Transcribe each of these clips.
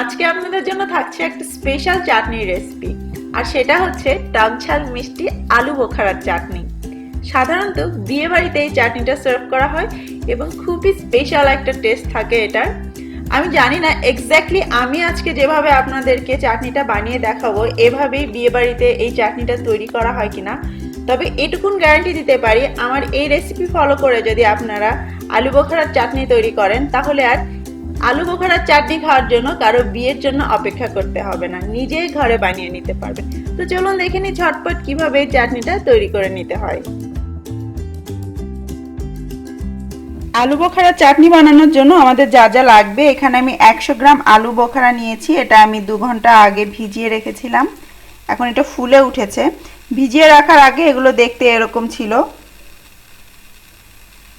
আজকে আপনাদের জন্য থাকছে একটা স্পেশাল চাটনির রেসিপি আর সেটা হচ্ছে টক ঝাল মিষ্টি আলু বোখারার চাটনি। সাধারণত বিয়ে বাড়িতে এই চাটনিটা সার্ভ করা হয় এবং খুবই স্পেশাল একটা টেস্ট থাকে এটার। আমি জানি না এক্স্যাক্টলি আমি আজকে যেভাবে আপনাদেরকে চাটনিটা বানিয়ে দেখাবো, এভাবেই বিয়ে বাড়িতে এই চাটনিটা তৈরি করা হয় কিনা, তবে এটুকুন গ্যারান্টি দিতে পারি, আমার এই রেসিপি ফলো করে যদি আপনারা আলু বোখারার চাটনি তৈরি করেন, তাহলে আর আলু বোখারার চাটনি খাওয়ার জন্য কারও বিয়ের জন্য অপেক্ষা করতে হবে না। নিজেই ঘরে বানিয়ে নিতে পারবেন। তো চলুন দেখে নিই ঝটপট কীভাবে এই চাটনিটা তৈরি করে নিতে হয়। আলু বোখারা চাটনি বানানোর জন্য আমাদের যা যা লাগবে, এখানে আমি একশো গ্রাম আলু বোখারা নিয়েছি। এটা আমি দু ঘণ্টা আগে ভিজিয়ে রেখেছিলাম। এখন এটা ফুলে উঠেছে। ভিজিয়ে রাখার আগে এগুলো দেখতে এরকম ছিল।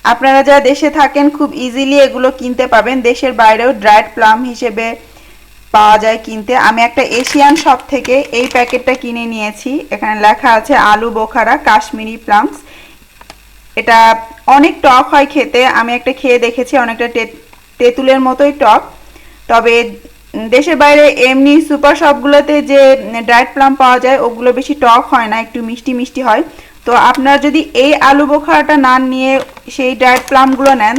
আপনারা যারা দেশে থাকেন, খুব ইজিলি এগুলো কিনতে পাবেন। দেশের বাইরেও ড্রাইড প্লাম হিসেবে পাওয়া যায় কিনতে। আমি একটা এশিয়ান শপ থেকে এই প্যাকেটটা কিনে নিয়েছি। এখানে লেখা আছে আলু বোখারা, কাশ্মীরি প্লামস এটা অনেক টক হয় খেতে। আমি একটা খেয়ে দেখেছি, অনেকটা তেঁতুলের মতোই টক। তবে দেশের বাইরে এমনি সুপার শপগুলোতে যে ড্রাইড প্লাম পাওয়া যায়, ওগুলো বেশি টক হয় না, একটু মিষ্টি মিষ্টি হয়। তো আপনারা যদি এই আলু বোখারাটা না নিয়ে সেই ড্রাইড প্লামগুলো নেন,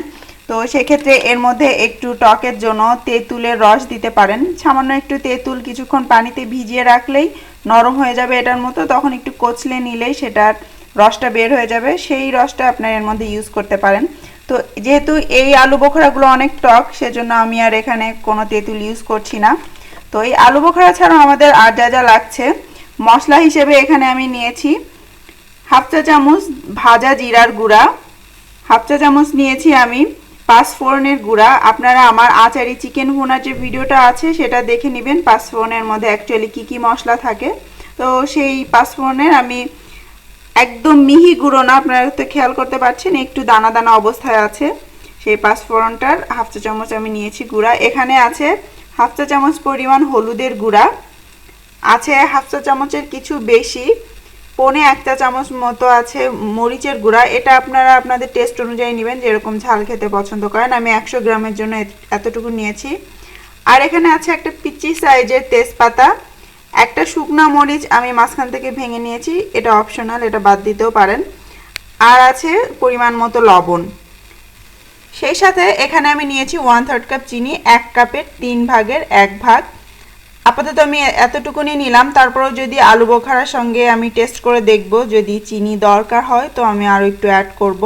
তো সেক্ষেত্রে এর মধ্যে একটু টকের জন্য তেঁতুলের রস দিতে পারেন। সামান্য একটু তেঁতুল কিছুক্ষণ পানিতে ভিজিয়ে রাখলেই নরম হয়ে যাবে এটার মতো। তখন একটু কচলে নিলেই সেটার রসটা বের হয়ে যাবে। সেই রসটা আপনার এর মধ্যে ইউজ করতে পারেন। তো যেহেতু এই আলু বোখরাগুলো অনেক টক, সেজন্য আমি আর এখানে কোনো তেঁতুল ইউজ করছি না। তো এই আলু বোখরা ছাড়াও আমাদের আর যা যা লাগছে, মশলা হিসেবে এখানে আমি নিয়েছি হাফ চা চামচ ভাজা জিরার গুঁড়া। হাফ চা চামচ নিয়েছি আমি পাঁচফোড়নের গুঁড়া। আপনারা আমার আচারি চিকেন ভুনার যে ভিডিওটা আছে, সেটা দেখে নেবেন পাঁচফোড়নের মধ্যে অ্যাকচুয়ালি কী কী মশলা থাকে। তো সেই পাঁচফোড়নের আমি একদম মিহি গুঁড়ো না, আপনারা তো খেয়াল করতে পারছেন, একটু দানা দানা অবস্থায় আছে সেই পাঁচফোড়নটার। হাফ চা চামচ আমি নিয়েছি গুঁড়া। এখানে আছে হাফ চা চামচ পরিমাণ হলুদের গুঁড়া। আছে হাফ চা চামচের কিছু বেশি। পনে এক চা চামচ মতো আছে মরিচের গুঁড়া। এটা আপনারা আপনাদের টেস্ট অনুযায়ী নেবেন, যেরকম ঝাল খেতে পছন্দ করেন। আমি একশো গ্রামের জন্য এতটুকু নিয়েছি। আর এখানে আছে একটা পিচি সাইজের তেজপাতা, একটা শুকনা মরিচ আমি মাঝখান থেকে ভেঙে নিয়েছি। এটা অপশনাল এটা বাদ দিতেও পারেন। আর আছে পরিমাণ মতো লবণ। সেই সাথে এখানে আমি নিয়েছি ওয়ান থার্ড কাপ চিনি, এক কাপের তিন ভাগের এক ভাগ। আপাতত আমি এতটুকুনি নিলাম। তারপরেও যদি আলু বোখারার সঙ্গে আমি টেস্ট করে দেখব, যদি চিনি দরকার হয়, তো আমি আরও একটু অ্যাড করব।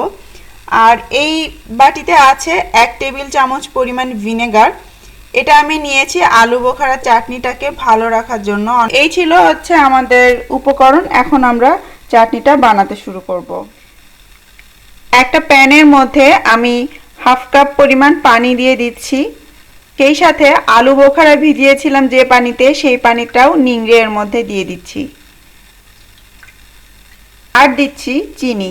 আর এই বাটিতে আছে এক টেবিল চামচ পরিমাণ ভিনেগার এটা আমি নিয়েছি আলু বোখারা চাটনিটাকে ভালো রাখার জন্য। এই ছিল হচ্ছে আমাদের উপকরণ। এখন আমরা চাটনিটা বানাতে শুরু করব। একটা প্যানের মধ্যে আমি হাফ কাপ পরিমাণ পানি দিয়ে দিচ্ছি। সেই সাথে আলু বোখারা ভিজিয়েছিলাম যে পানিতে, সেই পানিটাও নিংড়ে এর মধ্যে দিয়ে দিচ্ছি। আর দিচ্ছি চিনি।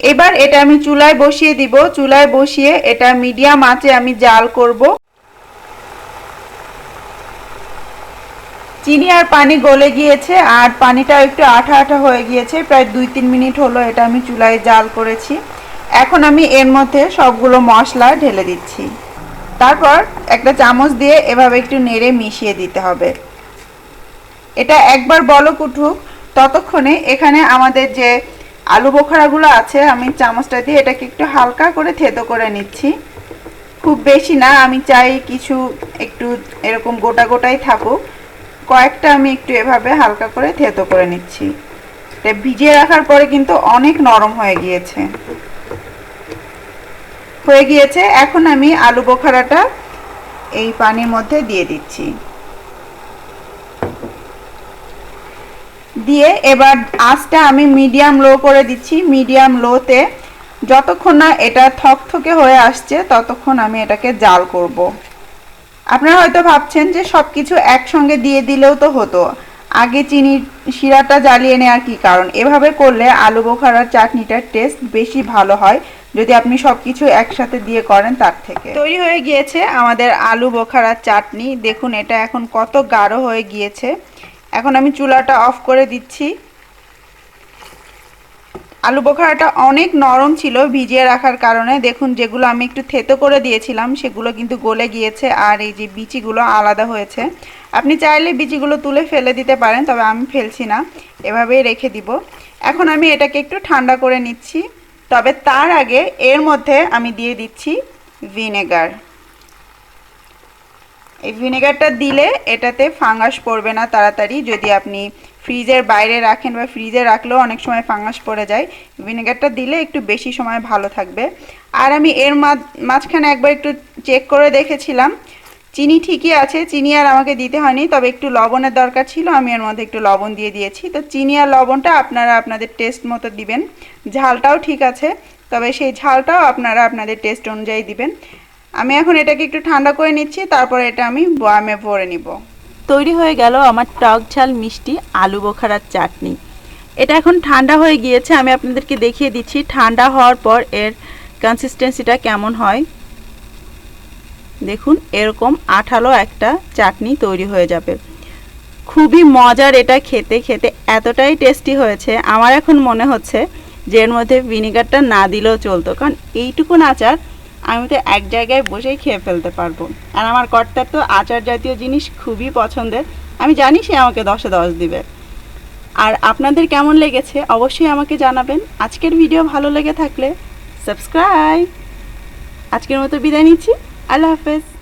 এবার এটা আমি চুলায় বসিয়ে দিব। চুলায় বসিয়ে এটা মিডিয়াম আঁচে আমি জাল করব। চিনি আর পানি গলে গিয়েছে আর পানিটা একটু আঠা আঠা হয়ে গিয়েছে। প্রায় দুই তিন মিনিট হলো এটা আমি চুলায় জাল করেছি। এখন আমি এর মধ্যে সবগুলো মশলা ঢেলে দিচ্ছি। তারপর একটা চামচ দিয়ে এভাবে একটু নেড়ে মিশিয়ে দিতে হবে। এটা একবার বলক উঠুক ততক্ষণে এখানে আমাদের যে আলু বোখারাগুলো আছে, আমি চামচটা দিয়ে এটাকে একটু হালকা করে থেতো করে নিচ্ছি। খুব বেশি না, আমি চাই কিছু একটু এরকম গোটা গোটাই থাকুক। কয়েকটা আমি একটু এভাবে হালকা করে থেতো করে নিচ্ছি। এটা ভিজিয়ে রাখার পরে কিন্তু অনেক নরম হয়ে গিয়েছে। হয়ে গিয়েছে। এখন আমি আলু বোখারাটা এই পানির মধ্যে দিয়ে দিচ্ছি। দিয়ে এবার আঁচটা আমি মিডিয়াম লো করে দিচ্ছি, মিডিয়াম লোতে। যতক্ষণ না এটা থকথকে হয়ে আসছে, ততক্ষণ আমি এটাকে জাল করব। আপনারা হয়তো ভাবছেন যে সব কিছু একসঙ্গে দিয়ে দিলেও তো হতো। আগে চিনির শিরাটা জ্বালিয়ে নেওয়ার কি কারণ? এভাবে করলে আলু বোখারার চাটনিটার টেস্ট বেশি ভালো হয়। যদি আপনি সব কিছু একসাথে দিয়ে করেন তার থেকে। তৈরি হয়ে গিয়েছে আমাদের আলু বোখারার চাটনি। দেখুন, এটা এখন কত গাঢ় হয়ে গিয়েছে। এখন আমি চুলাটা অফ করে দিচ্ছি। আলু বোখারাটা অনেক নরম ছিল, ভিজিয়ে রাখার কারণে। দেখুন, যেগুলো আমি একটু থেতো করে দিয়েছিলাম, সেগুলো কিন্তু গলে গিয়েছে আর এই যে বিচিগুলো আলাদা হয়েছে। আপনি চাইলে বিচিগুলো তুলে ফেলে দিতে পারেন, তবে আমি ফেলছি না। এভাবেই রেখে দিব। এখন আমি এটাকে একটু ঠান্ডা করে নিচ্ছি। তবে তার আগে এর মধ্যে আমি দিয়ে দিচ্ছি ভিনেগার। এই ভিনেগারটা দিলে এটাতে ফাঙ্গাস পড়বে না তাড়াতাড়ি। যদি আপনি ফ্রিজের বাইরে রাখেন বা ফ্রিজে রাখলেও অনেক সময় ফাঙ্গাস পড়ে যায়, ভিনেগারটা দিলে একটু বেশি সময় ভালো থাকবে। আর আমি এর মাঝখানে একবার একটু চেক করে দেখেছিলাম চিনি ঠিকই আছে, চিনি আর আমাকে দিতে হয়নি, তবে একটু লবণের দরকার ছিল, আমি এর মধ্যে একটু লবণ দিয়ে দিয়েছি। তো চিনি আর লবণটা আপনারা আপনাদের টেস্ট মতো দিবেন। ঝালটাও ঠিক আছে, তবে সেই ঝালটাও আপনারা আপনাদের টেস্ট অনুযায়ী দিবেন। আমি এখন এটাকে একটু ঠান্ডা করে নিচ্ছি, তারপরে এটা আমি বয়ামে ভরে নিব। তৈরি হয়ে গেল আমার টক ঝাল মিষ্টি আলু বোখারার চাটনি। এটা এখন ঠান্ডা হয়ে গিয়েছে, আমি আপনাদেরকে দেখিয়ে দিচ্ছি। ঠান্ডা হওয়ার পর এর কনসিস্টেন্সিটা কেমন হয়। দেখুন, এরকম আঠালো একটা চাটনি তৈরি হয়ে যাবে। খুবই মজার এটা খেতে খেতে এতটাই টেস্টি হয়েছে। আমার এখন মনে হচ্ছে যে এর মধ্যে ভিনিগারটা না দিলেও চলতো, কারণ এইটুকুন আচার আমি তো এক জায়গায় বসেই খেয়ে ফেলতে পারব। আর আমার কর্তার তো আচার জাতীয় জিনিস খুবই পছন্দের। আমি জানি সে আমাকে দশে দশ দিবে। আর আপনাদের কেমন লেগেছে অবশ্যই আমাকে জানাবেন। আজকের ভিডিও ভালো লেগে থাকলে সাবস্ক্রাইব। আজকের মতো বিদায় নিচ্ছি। আল্লাহ হাফেজ।